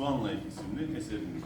Swan Lake isimli eserini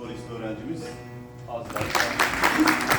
solist öğrencimiz Azra.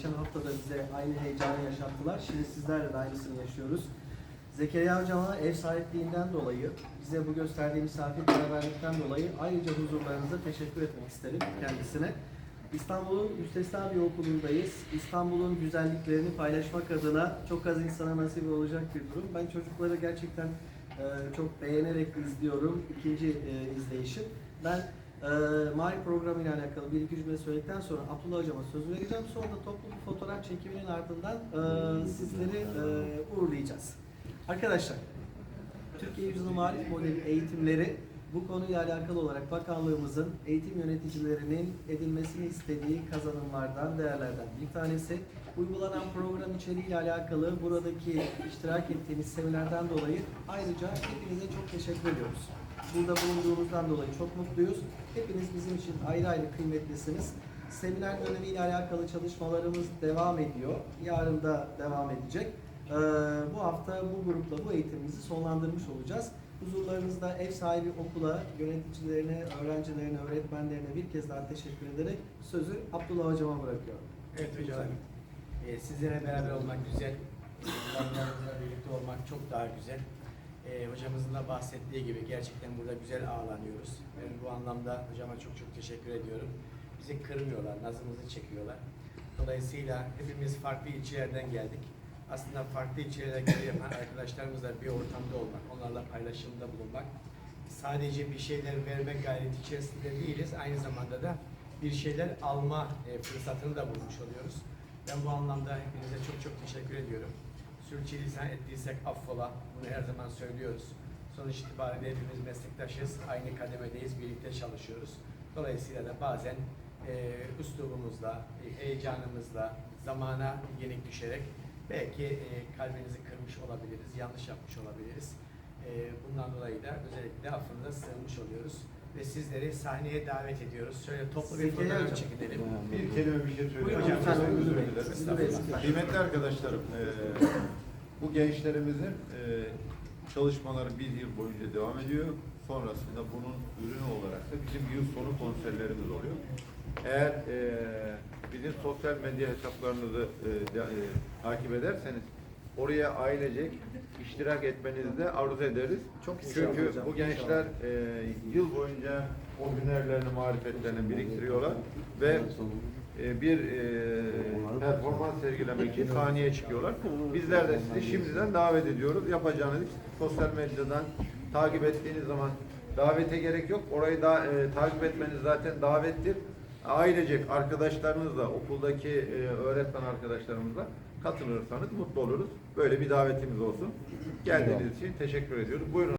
Geçen hafta da bize aynı heyecanı yaşattılar. Şimdi sizlerle de aynısını yaşıyoruz. Zekeriya Hocam'a ev sahipliğinden dolayı, bize bu gösterdiği misafirperverlikten dolayı ayrıca huzurlarınıza teşekkür etmek isterim kendisine. İstanbul'un müstesna bir okulundayız. İstanbul'un güzelliklerini paylaşmak adına çok az insana nasip olacak bir durum. Ben çocukları gerçekten e, çok beğenerek izliyorum. İkinci e, izleyişim. Ben e, Mari programı ile alakalı bir iki cümle söyledikten sonra Abdullah Hocam'a söz vereceğim. Sonra da toplu bir fotoğraf çekiminin ardından e, sizleri e, uğurlayacağız. Arkadaşlar, Türkiye Yüzyılı Marif Modeli eğitimleri bu konuyla alakalı olarak bakanlığımızın eğitim yöneticilerinin edilmesini istediği kazanımlardan, değerlerden bir tanesi. Uygulanan program içeriğiyle alakalı buradaki iştirak ettiğimiz seminerden dolayı ayrıca hepinize çok teşekkür ediyoruz. Burada bulunduğumuzdan dolayı çok mutluyuz. Hepiniz bizim için ayrı ayrı kıymetlisiniz. Seminer dönemiyle alakalı çalışmalarımız devam ediyor. Yarın da devam edecek. Ee, bu hafta bu grupla bu eğitimimizi sonlandırmış olacağız. Huzurlarınızda ev sahibi okula, yöneticilerine, öğrencilerine, öğretmenlerine bir kez daha teşekkür ederek sözü Abdullah Hocam'a bırakıyorum. Evet hocam. Ee, sizlere beraber olmak güzel. Yıllarımızla birlikte olmak çok daha güzel. Ee, hocamızın da bahsettiği gibi gerçekten burada güzel ağırlanıyoruz. Ben bu anlamda hocama çok çok teşekkür ediyorum. Bizi kırmıyorlar, nazımızı çekiyorlar. Dolayısıyla hepimiz farklı ilçelerden geldik. Aslında farklı ilçelerde görev yapan arkadaşlarımızla bir ortamda olmak, onlarla paylaşımda bulunmak. Sadece bir şeyler verme gayreti içerisinde değiliz. Aynı zamanda da bir şeyler alma e, fırsatını da bulmuş oluyoruz. Ben bu anlamda hepinize çok çok teşekkür ediyorum. Sürçülisan ettiysek affola. Bunu her zaman söylüyoruz. Sonuç itibariyle hepimiz meslektaşız. Aynı kademedeyiz. Birlikte çalışıyoruz. Dolayısıyla da bazen e, üslubumuzla, e, heyecanımızla, zamana yenik düşerek belki e, kalbinizi kırmış olabiliriz, yanlış yapmış olabiliriz. E, bundan dolayı da özellikle affınıza sığınmış oluyoruz. Ve sizleri sahneye davet ediyoruz. Şöyle toplu bir fotoğraf Hocam. çekinelim. Bir kelime bir şey söyleyeyim. Hocam. Çok özür dilerim. Kıymetli arkadaşlarım, e, bu gençlerimizin e, çalışmaları bir yıl boyunca devam ediyor. Sonrasında bunun ürünü olarak da bizim yıl sonu konserlerimiz oluyor. Eğer e, bizim sosyal medya hesaplarınızı e, de- e, takip ederseniz oraya ailecek iştirak etmenizi de arzu ederiz. Çok Çünkü hocam, bu gençler e, yıl boyunca o hünerlerini, marifetlerini biriktiriyorlar ve e, bir e, performans sergilemek için sahneye çıkıyorlar. Bizler de sizi şimdiden davet ediyoruz. Yapacağınız sosyal medyadan takip ettiğiniz zaman davete gerek yok. Orayı da e, takip etmeniz zaten davettir. Ailecek arkadaşlarınızla, okuldaki e, öğretmen arkadaşlarımızla katılırsanız mutlu oluruz. Böyle bir davetimiz olsun. Geldiğiniz için teşekkür ediyoruz. Buyurun.